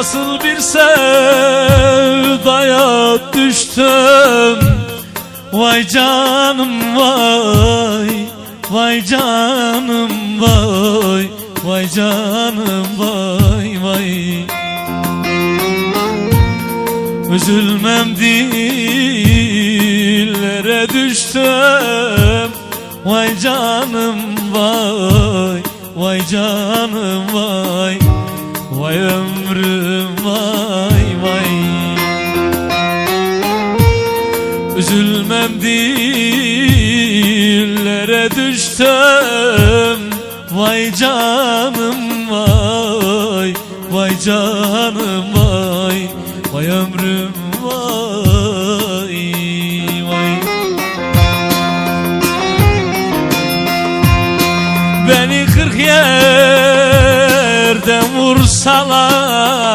Nasıl bir sevdaya düştüm? Vay canım vay Vay canım vay Vay canım vay vay. Üzülmem dillere düştüm. Vay canım vay Vay canım vay. Vay ömrüm Üzülmem dillere düştüm Vay canım vay Vay canım vay Vay ömrüm vay vay. Beni kırk yerden vursalar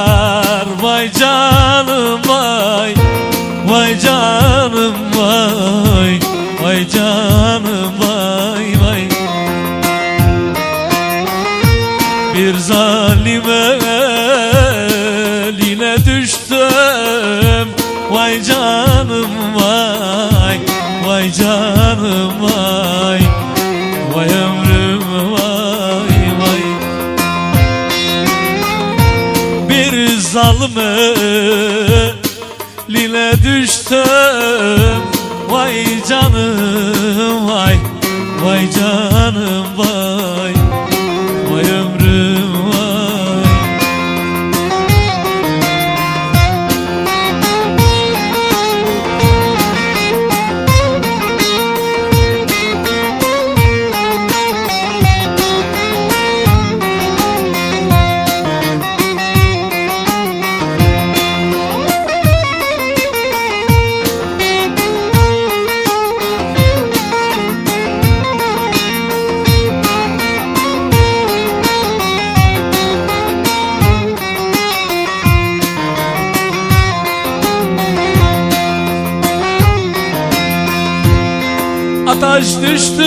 Bir zalim eline düştüm. Vay canım vay Vay canım vay. Vay ömrüm vay vay. Bir zalim eline düştüm. Vay canım vay. Vay canım Vay Ataş düştü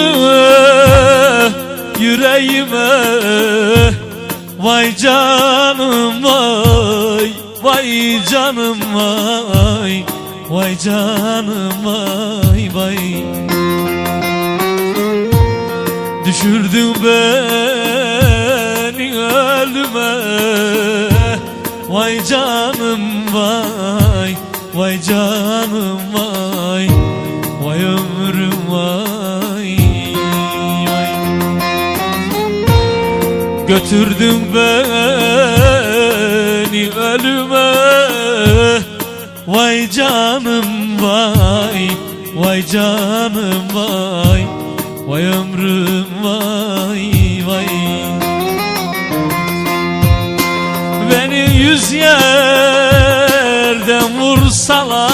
yüreğime? Vay canım vay Vay canım vay Vay canım vay vay. Düşürdün beni ölüme Vay canım vay Vay canım vay Götürdün beni ölüme. Vay canım vay Vay canım vay Vay ömrüm vay vay. Beni yüz yerden vursalar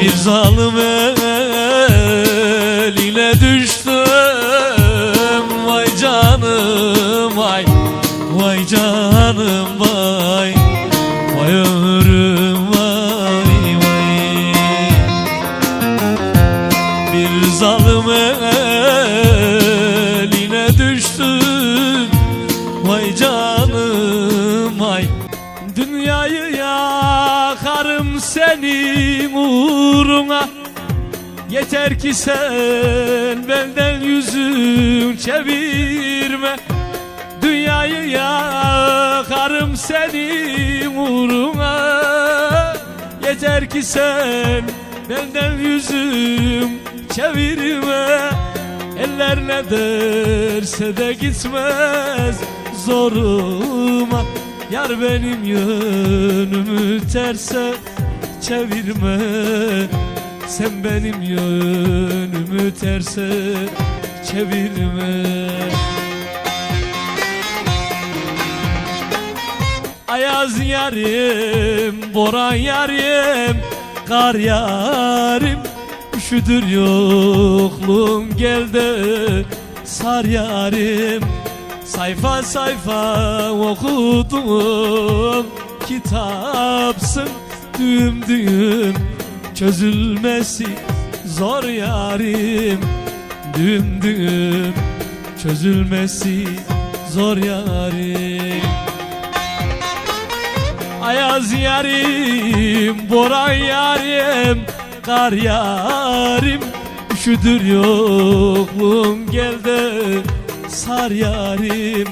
Bir zalim eline düştüm. Vay canım vay. Vay canım vay. Vay ömrüm Yeter ki sen benden yüzün çevirme. Dünyayı yakarım senin uğruna. Yeter ki sen benden yüzüm çevirme. Eller ne derse de gitmez zoruma. Yar benim yönümü terse çevirme Sen benim yönümü terse çevirme. Ayaz yarim, boran yarim, kar yarim. Üşüdür yokluğun gel de sar yarim. Sayfa sayfa okudum kitapsın Düğüm düğüm çözülmesi zor yarim. Düğüm çözülmesi zor yarim. Ayaz yarim, Boran yarim, kar yarim. Üşüdür yokluğum gel de sar yarim